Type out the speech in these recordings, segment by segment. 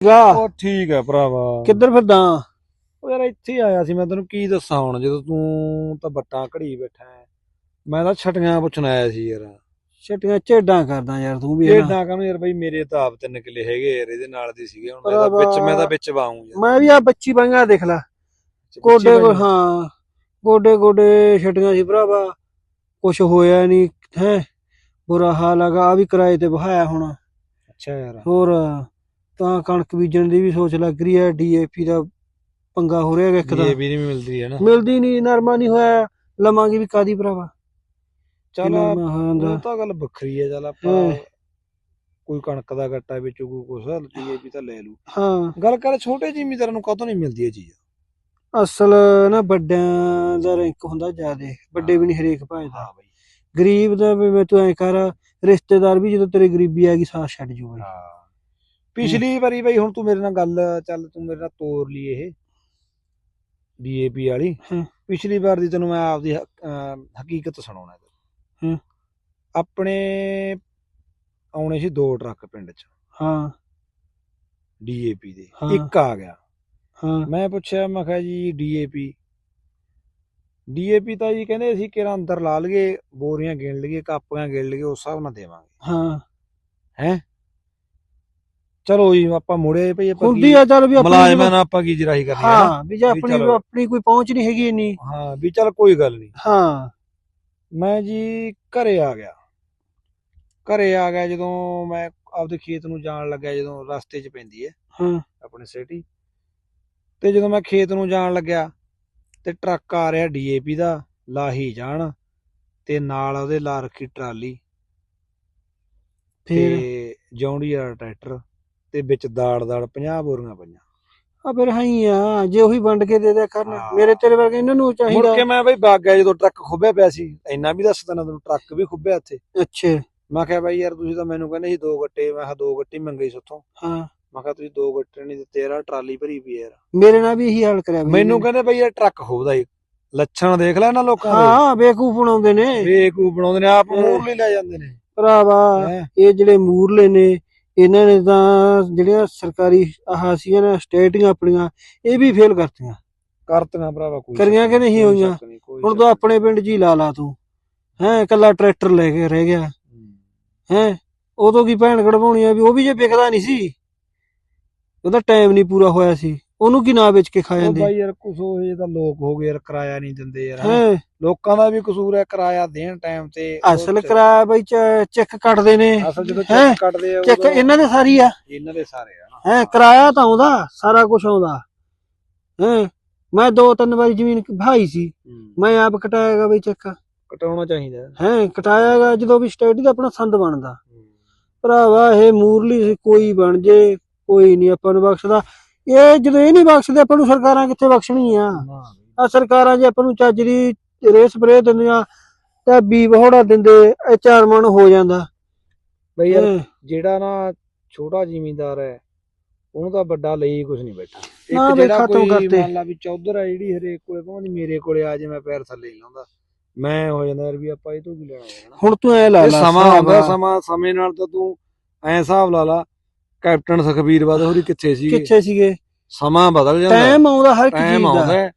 ਗਾ ਉਹ ਠੀਕ ਹੈ ਭਰਾਵਾ। ਕਿੱਧਰ ਫਿਰਦਾ? ਉਹ ਯਾਰ ਇੱਥੇ ਆਇਆ ਸੀ ਮੈਂ ਤੈਨੂੰ ਕੀ ਦੱਸਾਂ ਹੁਣ ਜਦੋਂ ਤੂੰ ਤਾਂ ਬੱਟਾਂ ਘੜੀ ਬੈਠਾ ਹੈ। ਮੈਂ ਤਾਂ ਛਟੀਆਂ ਪੁੱਛਣ ਆਇਆ ਸੀ ਯਾਰ। ਛਟੀਆਂ ਝੇਡਾਂ ਕਰਦਾ ਯਾਰ ਤੂੰ ਵੀ ਇਹ ਹਨਾ। ਨਾ ਕਹਿੰਦਾ ਯਾਰ ਬਈ ਮੇਰੇ ਤਾਂ ਆਪ ਤਿੰਨ ਕਿੱਲੇ ਹੈਗੇ ਯਾਰ ਇਹਦੇ ਨਾਲ ਦੇ ਸੀਗੇ ਹੁਣ। ਮੈਂ। ਤਾਂ ਵਿੱਚ ਮੈਂ ਤਾਂ ਵਿੱਚ ਵਾਉਂ ਯਾਰ। ਮੈਂ ਵੀ ਆ ਬੱਚੀ ਬਾਈਆਂ ਦੇਖ ਲੈ। ਗੋਡੇ ਕੋ ਹਾਂ ਗੋਡੇ ਗੋਡੇ ਛਟੀਆਂ ਸੀ ਭਰਾਵਾ। ਕੁਛ ਹੋਇਆ ਨਹੀਂ ਹੈ। ਬੁਰਾ ਹਾਲ ਹੈਗਾ ਆ ਵੀ ਕਿਰਾਏ ਤੇ ਬਹਾਇਆ ਹੁਣ। ਅੱਛਾ ਯਾਰ। ਹੋਰ ਤਾਂ ਕਣਕ ਬੀਜਣ ਦੀ ਵੀ ਸੋਚ ਲੱਗ ਰਹੀ ਹੈ ਡੀਏਪੀ ਦਾ ਪੰਗਾ ਹੋ ਰਿਹਾ ਇੱਕ ਦਾ। ਵੀ ਨਹੀਂ ਮਿਲਦੀ ਹੈ ਨਾ। ਮਿਲਦੀ ਨਹੀਂ ਨਰਮਾ ਨਹੀਂ ਹੋਇਆ ਲਵਾਂਗੇ ਵੀ ਕਾਦੀ ਭਰਾਵਾ। ਚੱਲ ਉਹ ਤਾਂ ਗੱਲ ਵੱਖਰੀ ਹੈ ਚੱਲ ਆਪਾਂ। ਕੋਈ ਕਣਕ ਦਾ ਗੱਟਾ ਵਿੱਚੋਂ ਕੋਈ ਕੁਛ ਡੀਏਪੀ ਤਾਂ ਲੈ ਲੂ ਹਾਂ। ਗੱਲ ਕਰ ਛੋਟੇ ਜ਼ਿਮੀਦਾਰਾਂ ਨੂੰ ਕਦੋਂ ਨਹੀਂ ਮਿਲਦੀ ਇਹ ਚੀਜ਼? ਅਸਲ ਨਾ ਵੱਡਿਆਂ ਦਾ ਰੈਂਕ ਹੁੰਦਾ ਜ਼ਿਆਦੇ ਵੱਡੇ ਵੀ ਨਹੀਂ ਹਰੇਕ ਭਾਜਦਾ ਹਾਂ ਬਈ। ਗਰੀਬ ਦਾ ਵੀ ਮੈਂ ਤੂੰ ਐ ਕਰ ਰਿਸ਼ਤੇਦਾਰ ਵੀ ਜਦੋਂ ਤੇਰੇ ਗਰੀਬੀ ਆ ਗਈ ਸਾਥ ਛੱਡ ਜੂ ਬਈ ਹਾਂ। ਪਿਛਲੀ ਵਾਰੀ ਬਈ ਹੁਣ ਤੂੰ ਮੇਰੇ ਨਾਲ ਗੱਲ ਚੱਲ ਤੂੰ ਮੇਰੇ ਨਾਲ ਤੋਰ ਲਈ ਇਹ ਡੀਏਪੀ ਵਾਲੀ। ਹੂੰ। ਪਿਛਲੀ ਵਾਰ ਦੀ ਤੈਨੂੰ ਮੈਂ ਆਪਦੀ ਹ- ਹਕੀਕਤ ਸੁਣਾਉਣਾ ਹੂੰ। ਆਪਣੇ ਆਉਣੇ ਸੀ ਦੋ ਟਰੱਕ ਪਿੰਡ 'ਚ। ਹਾਂ। ਡੀਏਪੀ ਦੇ। ਹਾਂ। ਇੱਕ ਆ ਗਿਆ। ਹਾਂ। ਮੈਂ ਪੁੱਛਿਆ ਮੈਂ ਕਿਹਾ ਜੀ ਡੀਏਪੀ ਡੀਏਪੀ ਤਾਂ ਜੀ ਕਹਿੰਦੇ ਅਸੀਂ ਕਿਹੜਾ ਅੰਦਰ ਲਾ ਲਈਏ ਬੋਰੀਆਂ ਗਿਣ ਲਈਏ ਕਾਪੀਆਂ ਗਿਣ ਲਈਏ ਉਸ ਹਿਸਾਬ ਨਾਲ ਦੇਵਾਂਗੇ। ਹਾਂ? ਚਲੋ ਜੀ ਆਪਾਂ ਮੁੜੇ ਭਈ ਆਪਾਂ ਹੁੰਦੀ ਆ ਚੱਲ ਵੀ ਆਪਣੀ ਮਲਾਜ਼ਮਾਂ ਨਾਲ ਆਪਾਂ ਕੀ ਜਰਾਈ ਕਰਨੀ ਹੈ ਵੀ ਜੇ ਆਪਣੀ। ਆਪਣੀ ਕੋਈ ਪਹੁੰਚ ਨਹੀਂ ਹੈਗੀ ਇੰਨੀ। ਹਾਂ ਵੀ ਚੱਲ ਕੋਈ ਗੱਲ ਨਹੀਂ। ਹਾਂ। ਮੈਂ ਜੀ ਘਰੇ ਆ ਗਿਆ। ਘਰੇ ਆ ਗਿਆ ਜਦੋਂ ਮੈਂ ਆਪਦੇ ਖੇਤ ਨੂੰ ਜਾਣ ਲੱਗਿਆ ਜਦੋਂ ਰਸਤੇ 'ਚ ਪੈਂਦੀ ਹੈ ਹਾਂ। ਆਪਣੇ ਸਿਟੀ ਤੇ ਜਦੋਂ ਮੈਂ ਖੇਤ ਨੂੰ ਜਾਣ ਲੱਗਿਆ ਤੇ ਟਰੱਕ ਆ ਰਿਹਾ ਡੀਏਪੀ ਦਾ ਲਾਹੀ ਜਾਣ। ਤੇ ਨਾਲ ਉਹਦੇ ਲਾ ਰੱਖੀ ਟਰਾਲੀ। ਫੇਰ? ਤੇ ਜੌਂਡੀਆ ਟਰੈਕਟਰ। ਤੇ ਵਿੱਚ ਦਾੜ ਦਾੜ 50 ਬੋਰੀਆਂ ਪਈਆਂ। ਆ ਫਿਰ ਹਾਈ ਆ ਜੇ ਉਹੀ ਵੰਡ ਕੇ ਦੇ ਦਿਆ ਕਰਨ। ਮੇਰੇ ਤੇਰੇ ਵਰਗੇ ਇਹਨਾਂ ਨੂੰ ਮੁੜ ਚਾਹੀਦਾ ਕੇ ਮੈਂ ਬਈ ਬਾਗ ਗਿਆ ਜਦੋਂ ਟਰੱਕ ਖੁੱਬਿਆ ਪਿਆ ਸੀ ਇੰਨਾ ਵੀ ਦੱਸ ਦੇਣਾ ਤੈਨੂੰ ਟਰੱਕ ਵੀ ਖੁੱਬਿਆ ਇੱਥੇ। ਅੱਛਾ। ਮੈਂ ਕਿਹਾ ਬਾਈ ਯਾਰ ਤੁਸੀਂ ਤਾਂ ਮੈਨੂੰ ਕਹਿੰਦੇ ਸੀ ਦੋ ਗੱਟੇ ਮੈਂ ਕਿਹਾ ਦੋ ਗੱਟੇ ਮੰਗੇ ਸੀ ਉੱਥੋਂ। ਹਾਂ। ਮੈਂ ਕਿਹਾ ਤੁਸੀਂ ਦੋ ਗੱਟੇ ਨਹੀਂ ਦਿੱਤੇ ਯਾਰ ਟਰਾਲੀ ਭਰੀ ਪਈ ਯਾਰ। ਮੇਰੇ ਨਾਲ ਵੀ ਇਹੀ ਹਾਲ ਕਰਿਆ ਮੈਨੂੰ। ਕਹਿੰਦੇ ਬਈ ਯਾਰ ਟਰੱਕ ਖੁੱਬਦਾ ਈ ਲੱਛਣ ਦੇਖ ਲੈ ਨਾ ਲੋਕਾਂ ਹਾਂ ਬੇਕੂਫ ਬਣਾਉਂਦੇ ਨੇ। ਦੇ ਬੇਕੂ ਬਣਾਉਂਦੇ ਨੇ ਆਪ ਹਾਂ। ਮੂਰ ਲਈ ਲੈ ਜਾਂਦੇ ਨੇ। ਭਰਾਵਾ। ਇਹ ਜਿਹੜੇ ਮੂਰਲੇ ਨੇ ਇਹਨਾਂ ਨੇ ਤਾਂ ਜਿਹੜੀਆਂ ਸਰਕਾਰੀ ਆਹ ਸੀਗੀਆਂ ਨਾ ਸਟੇਟੀਆਂ ਆਪਣੀਆਂ ਇਹ ਵੀ ਫੇਲ ਕਰਤੀਆਂ। ਕਰਤੀਆਂ ਭਰਾਵਾ ਕੋਈ ਕਰੀਆਂ ਕਿ ਨਹੀਂ ਹੋਈਆਂ? ਹੁਣ ਤਾਂ ਆਪਣੇ ਪਿੰਡ ਹੀ ਲਾ ਲਾ ਤੂੰ। ਹੈ ਇਕੱਲਾ ਟਰੈਕਟਰ ਲੈ ਕੇ ਰਹਿ ਗਿਆ। ਹੈ। ਉਦੋਂ ਕੀ ਭੈਣ ਕਢਵਾਉਣੀ ਆ ਵੀ ਉਹ ਵੀ ਜੇ ਵਿਕਦਾ ਨਹੀਂ ਸੀ। ਉਹਦਾ ਟਾਈਮ ਨਹੀਂ ਪੂਰਾ ਹੋਇਆ ਸੀ। ਉਹਨੂੰ ਕੀ ਨਾ ਵੇਚ ਕੇ ਖਾ ਉਹ ਜਾਂਦੇ ਬਾਈ ਯਾਰ ਕੁਛ ਉਹ ਇਹ ਤਾਂ ਲੋਕ ਹੋ ਗਏ ਯਾਰ ਕਿਰਾਇਆ ਨਹੀਂ ਦਿੰਦੇ ਯਾਰ ਹੈ। ਲੋਕਾਂ ਦਾ ਵੀ ਕਸੂਰ ਹੈ ਕਿਰਾਇਆ ਦੇਣ ਟਾਈਮ ਤੇ। ਉਹ ਅਸਲ ਚ- ਕਿਰਾਇਆ ਬਈ ਚੈੱਕ ਕੱਟਦੇ ਨੇ। ਅਸਲ ਜਦੋਂ ਹੈਂ? ਚੈੱਕ ਕੱਟਦੇ ਆ ਚੈੱਕ ਉਦੋਂ ਇਹਨਾਂ ਦੇ ਸਾਰੀ ਆ। ਇਹਨਾਂ ਦੇ ਸਾਰੇ ਆ ਨਾ ਹੈ ਕਿਰਾਇਆ ਤਾਂ ਆਉਂਦਾ ਸਾਰਾ ਕੁਝ ਆਉਂਦਾ ਹੈ? ਮੈਂ ਦੋ ਤਿੰਨ ਵਾਰੀ ਜ਼ਮੀਨ ਭਾਈ ਸੀ। ਹੂੰ। ਮੈਂ ਆਪ ਕਟਾਇਆਗਾ ਬਈ ਚੈੱਕ। ਕਟਾਉਣਾ ਚਾਹੀਦਾ ਹੈ। ਕਟਾਇਆਗਾ ਜਦੋਂ ਵੀ ਸਟੇਡੀ ਦਾ ਆਪਣਾ ਸੰਦ ਬਣਦਾ। ਭਰਾਵਾ ਇਹ ਮੂਰਲੀ ਕੋਈ ਬਣ ਜੇ ਕੋਈ ਨਹੀਂ ਆਪਾਂ ਨੂੰ ਬਖਸ਼ਦਾ। ਇਹ ਜਦੋਂ ਇਹ ਨਹੀਂ ਬਖਸ਼ਦੇ ਆਪਾਂ ਨੂੰ ਸਰਕਾਰਾਂ ਕਿੱਥੇ ਬਖਸ਼ਣਗੀਆਂ ਨਾ ਆ ਸਰਕਾਰਾਂ ਜੇ ਆਪਾਂ ਨੂੰ ਚੱਜ ਦੀ ਰੇ ਸਪਰੇ ਦਿੰਦੀਆਂ ਤਾਂ ਬੀ ਬਹੋੜਾ ਦਿੰਦੇ ਇਹ ਚਾਰ ਮਣ ਹੋ ਜਾਂਦਾ ਬਈ ਯਾਰ। ਜਿਹੜਾ ਨਾ ਛੋਟਾ ਜ਼ਿਮੀਂਦਾਰ ਹੈ ਉਹਨੂੰ ਤਾਂ ਵੱਡਾ ਲਈ ਕੁਝ ਨਹੀਂ ਬੈਠਾ ਇੱਕ ਜਿਹੜਾ ਕੋਈ। ਮੰਨ ਲਾ ਵੀ ਚੌਧਰ ਆ ਜਿਹੜੀ ਹਰੇਕ ਕੋਲੇ ਭਾਵੇਂ ਮੇਰੇ ਕੋਲੇ ਆ ਜੇ ਮੈਂ ਪੈਰ ਥੱਲੇ ਲਾਉਂਦਾ ਮੈਂ ਹੋ ਜਾਂਦਾ ਯਾਰ ਵੀ ਆਪਾਂ ਇਹ ਤੋਂ ਕੀ ਲੈਣਾ ਹੋਣਾ ਤੂੰ ਐ ਲਾ ਲਾ ਸਮਾਂ ਆਉਂਦਾ ਆ। ਸਮਾਂ ਸਮੇਂ ਨਾਲ ਤਾਂ ਤੂੰ ਐ ਹਿਸਾਬ ਲਾ ਲਾ ਕੈਪਟਨ ਸੁਖਬੀਰ ਬਾਦਲ ਹੋਰੀ ਕਿੱਥੇ ਸੀਗੇ? ਕਿੱਥੇ ਸੀਗੇ? ਸਮਾਂ ਬਦਲ ਜਾਂਦਾ। ਟਾਈਮ ਆਉਂਦਾ ਹਰ ਇੱਕ ਟਾਈਮ ਚੀਜ਼ ਆਉਂਦਾ ਦਾ ਹੈ।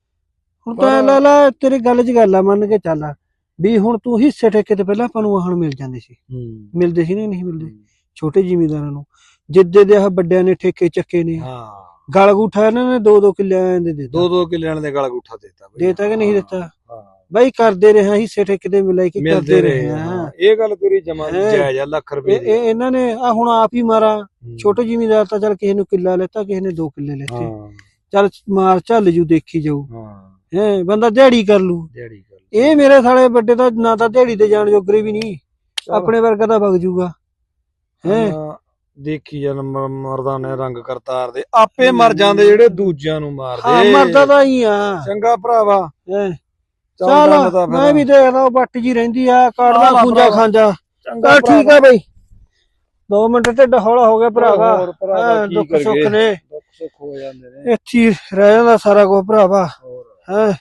ਹੁਣ ਪਰ- ਤਾਂ ਲਾ ਲਾ ਤੇਰੇ ਗੱਲ 'ਚ ਗੱਲ ਆ ਮੰਨ ਕੇ ਚੱਲ ਵੀ ਹੁਣ ਤੂੰ ਹਿੱਸੇ ਠੇਕੇ ਤੇ ਪਹਿਲਾਂ ਆਪਾਂ ਨੂੰ ਵਾਹਣ ਮਿਲ ਜਾਂਦੇ ਸੀ। ਹੂੰ। ਮਿਲਦੇ ਸੀ ਨਾ ਨਹੀਂ ਮਿਲਦੇ। ਛੋਟੇ ਜ਼ਿਮੀਂਦਾਰਾਂ ਨੂੰ। ਜਿੱਦੇ ਦੇ ਆਹ ਵੱਡਿਆਂ ਨੇ ਠੇਕੇ ਚੱਕੇ ਨੇ। ਹਾਂ। ਗਲ ਗੁੱਠਾ ਇਹਨਾਂ ਨੇ ਦੋ ਦੋ ਕਿੱਲਿਆਂ ਦੇ ਦਿੱਤਾ। ਦੋ ਦੋ ਕਿੱਲਿਆਂ ਦੇ ਗਲ ਗੁੱਠਾ ਦਿੱਤਾ ਬਈ। ਦੇਤਾ ਕਿ ਨਹੀਂ ਦਿੱਤਾ? ਹਾਂ। ਬਾਈ ਕਰਦੇ ਰਹੇ ਆ ਹਿੱਸੇ ਠੇਕੇ ਤੇ ਮਿਲਾਈ ਕੇ ਕਰਦੇ ਰਹੇ ਆ ਆ ਇਹ ਗੱਲ ਤੇਰੀ ਜਮਾ ਹੈਂ। ਜਾਇਜ਼ ਆ ਲੱਖ ਰੁਪਏ ਇਹ ਦੀ। ਇਹ- ਇਹਨਾਂ ਨੇ ਆ ਹੁਣ ਆਪ ਹੀ ਮਾਰਾ। ਹੂੰ। ਛੋਟੇ ਜ਼ਿਮੀਂਦਾਰ ਤਾਂ ਚੱਲ ਕਿਸੇ ਨੂੰ ਕਿੱਲਾ ਲੈਤਾ ਕਿਸੇ ਨੇ ਦੋ ਕਿੱਲੇ ਲੈਤੇ। ਹਾਂ। ਚੱਲ ਮਾਰ ਝੱਲ ਜੂ ਦੇਖੀ ਜਾਊ। ਹਾਂ। ਹੈ ਬੰਦਾ ਦਿਹਾੜੀ ਕਰ ਲੂ। ਇਹ ਮੇਰੇ ਸਾਲੇ ਵੱਡੇ ਤਾਂ ਨਾ ਤਾਂ ਦਿਹਾੜੀ ਤੇ ਜਾਣ ਜੋਗਰੇ ਵੀ ਨਹੀਂ। ਚੱਲ। ਆਪਣੇ ਵਰਗਾ ਤਾਂ ਵਗ ਜੂਗਾ। ਹੈ। ਹਾਂ, ਦੇਖੀ ਜਨ ਮਰਦਾਂ ਨੇ ਰੰਗ ਕਰਤਾਰ ਦੇ। ਆਪੇ ਮਰ ਜਾਂਦੇ ਜਿਹੜੇ ਦੂਜਿਆਂ ਨੂੰ ਹਾਂ ਮਾਰਦੇ ਮਰਦਾ ਤਾਂ ਹੀ ਆ। ਚੰਗਾ ਭਰਾਵਾ। ਹੈਂ। ਚੱਲ। ਮੈਂ ਵੀ ਦੇਖਦਾ ਉਹ ਬੱਟ ਜੀ ਰਹਿੰਦੀ ਆ ਚੱਲ ਖੂੰਜਾ। ਖਾਂਜਾ ਚੰਗਾ ਚੱਲ ਠੀਕ ਆ ਬਈ। 2 ਮਿੰਟ ਢਿੱਡ ਹੌਲਾ ਹੋ ਗਿਆ ਭਰਾਵਾ। ਦੁੱਖ ਸੁੱਖ ਨੇ। ਦੁੱਖ ਸੁੱਖ ਹੋ ਜਾਂਦੇ ਨੇ। ਇੱਥੇ ਰਹਿ ਜਾਂਦਾ ਸਾਰਾ ਕੁਝ ਭਰਾਵਾ। ਹੈ।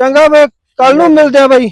ਚੰਗਾ ਬਈ ਕੱਲ ਨੂੰ ਮਿਲਦੇ ਆ ਬਈ।